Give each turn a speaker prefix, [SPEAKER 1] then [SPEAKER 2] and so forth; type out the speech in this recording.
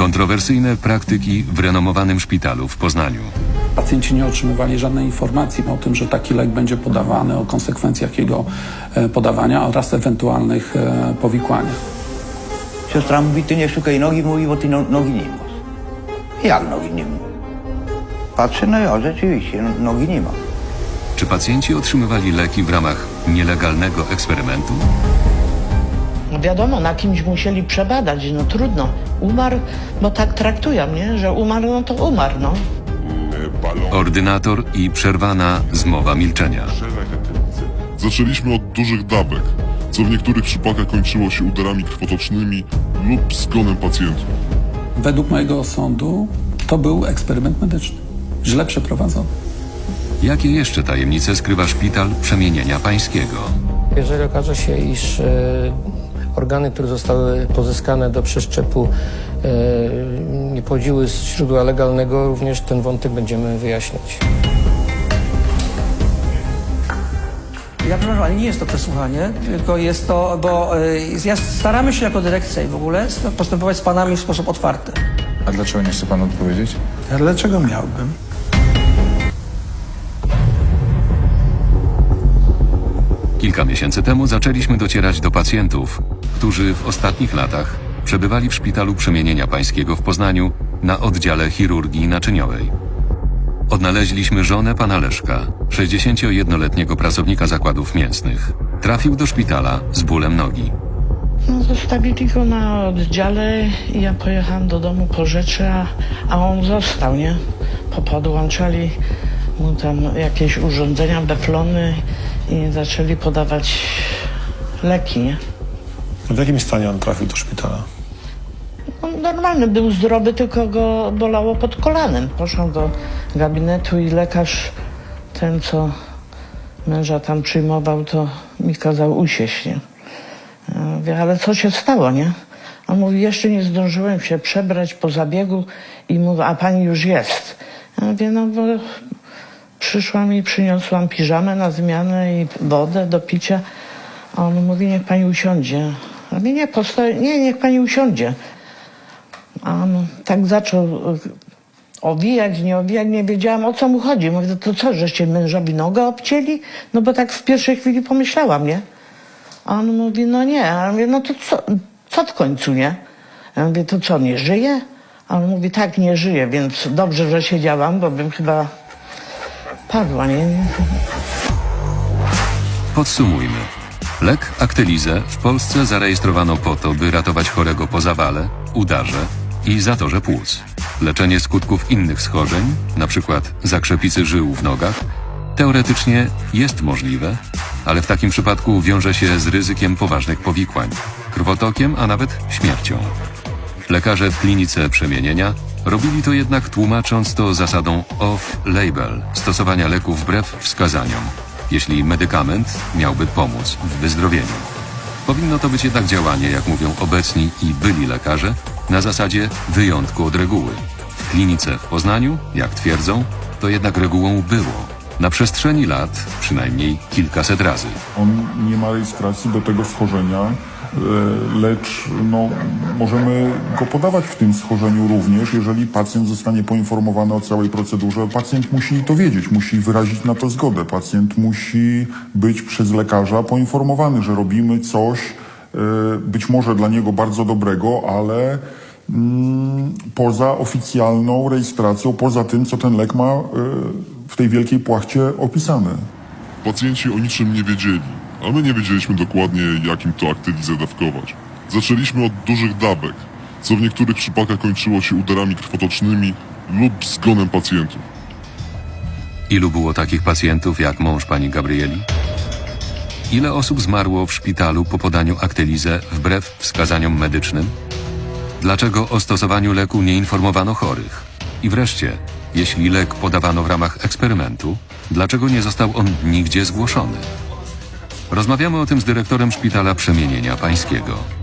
[SPEAKER 1] Kontrowersyjne praktyki w renomowanym szpitalu w Poznaniu.
[SPEAKER 2] Pacjenci nie otrzymywali żadnej informacji o tym, że taki lek będzie podawany, o konsekwencjach jego e, podawania oraz ewentualnych e, powikłaniach.
[SPEAKER 3] Siostra mówi, ty nie szukaj nogi, mówi, bo ty no, nogi nie masz. Jak nogi nie ma? Patrzę, no ja, rzeczywiście, no, nogi nie ma.
[SPEAKER 1] Czy pacjenci otrzymywali leki w ramach nielegalnego eksperymentu?
[SPEAKER 4] No wiadomo, na kimś musieli przebadać, no trudno. Umarł, bo tak traktują, nie? Że umarł, no to umarł, no.
[SPEAKER 1] Ordynator i przerwana zmowa milczenia.
[SPEAKER 5] Zaczęliśmy od dużych dawek, co w niektórych przypadkach kończyło się udarami krwotocznymi lub zgonem pacjentów.
[SPEAKER 2] Według mojego osądu to był eksperyment medyczny. Źle przeprowadzony.
[SPEAKER 1] Jakie jeszcze tajemnice skrywa szpital przemienienia pańskiego?
[SPEAKER 6] Jeżeli okaże się, iż e, organy, które zostały pozyskane do przeszczepu e, nie pochodziły z źródła legalnego, również ten wątek będziemy wyjaśniać.
[SPEAKER 7] Ja przepraszam, ale nie jest to przesłuchanie, tylko jest to, bo y, ja staramy się jako dyrekcja i w ogóle postępować z panami w sposób otwarty.
[SPEAKER 8] A dlaczego nie chce pan odpowiedzieć?
[SPEAKER 2] A dlaczego miałbym?
[SPEAKER 1] Kilka miesięcy temu zaczęliśmy docierać do pacjentów, którzy w ostatnich latach przebywali w szpitalu przemienienia pańskiego w Poznaniu na oddziale chirurgii naczyniowej. Odnaleźliśmy żonę pana Leszka, 61-letniego pracownika zakładów mięsnych. Trafił do szpitala z bólem nogi.
[SPEAKER 4] No zostawili go na oddziale i ja pojechałam do domu po rzeczy, a, a on został, nie? Po podłączali mu tam jakieś urządzenia, beflony i zaczęli podawać leki, nie?
[SPEAKER 9] W jakim stanie on trafił do szpitala?
[SPEAKER 4] No, normalny był zdrowy, tylko go bolało pod kolanem. Poszłam do gabinetu i lekarz, ten co męża tam przyjmował, to mi kazał usiąść, nie? Ja mówię, ale co się stało, nie? On mówi, jeszcze nie zdążyłem się przebrać po zabiegu i mówi, a pani już jest. Ja mówię, no bo przyszłam i przyniosłam piżamę na zmianę i wodę do picia. A on mówi, niech pani usiądzie. A mówię, nie, postoi, nie, niech pani usiądzie. A on tak zaczął y, owijać, nie owijać, nie wiedziałam o co mu chodzi. Mówię, to co, żeście mężowi nogę obcięli? No bo tak w pierwszej chwili pomyślałam, nie? A on mówi, no nie. A ja mówię, no to co, co w końcu, nie? Ja mówię, to co, nie żyje? A on mówi, tak, nie żyje, więc dobrze, że siedziałam, bo bym chyba padła, nie?
[SPEAKER 1] Podsumujmy. Lek Actelizę w Polsce zarejestrowano po to, by ratować chorego po zawale, udarze i zatorze płuc. Leczenie skutków innych schorzeń, np. zakrzepicy żył w nogach, teoretycznie jest możliwe, ale w takim przypadku wiąże się z ryzykiem poważnych powikłań, krwotokiem, a nawet śmiercią. Lekarze w klinice przemienienia robili to jednak tłumacząc to zasadą off-label, stosowania leków wbrew wskazaniom, jeśli medykament miałby pomóc w wyzdrowieniu. Powinno to być jednak działanie, jak mówią obecni i byli lekarze, na zasadzie wyjątku od reguły. W klinice w Poznaniu, jak twierdzą, to jednak regułą było. Na przestrzeni lat przynajmniej kilkaset razy.
[SPEAKER 5] On nie ma rejestracji do tego schorzenia, lecz no, możemy go podawać w tym schorzeniu również, jeżeli pacjent zostanie poinformowany o całej procedurze. Pacjent musi to wiedzieć, musi wyrazić na to zgodę. Pacjent musi być przez lekarza poinformowany, że robimy coś e, być może dla niego bardzo dobrego, ale mm, poza oficjalną rejestracją, poza tym, co ten lek ma e, w tej wielkiej płachcie opisane. Pacjenci o niczym nie wiedzieli, a my nie wiedzieliśmy dokładnie, jakim to aktywizę dawkować. Zaczęliśmy od dużych dawek, co w niektórych przypadkach kończyło się udarami krwotocznymi lub zgonem pacjentów.
[SPEAKER 1] Ilu było takich pacjentów jak mąż pani Gabrieli? Ile osób zmarło w szpitalu po podaniu Actelizę wbrew wskazaniom medycznym? Dlaczego o stosowaniu leku nie informowano chorych? I wreszcie, jeśli lek podawano w ramach eksperymentu, dlaczego nie został on nigdzie zgłoszony? Rozmawiamy o tym z dyrektorem Szpitala Przemienienia Pańskiego.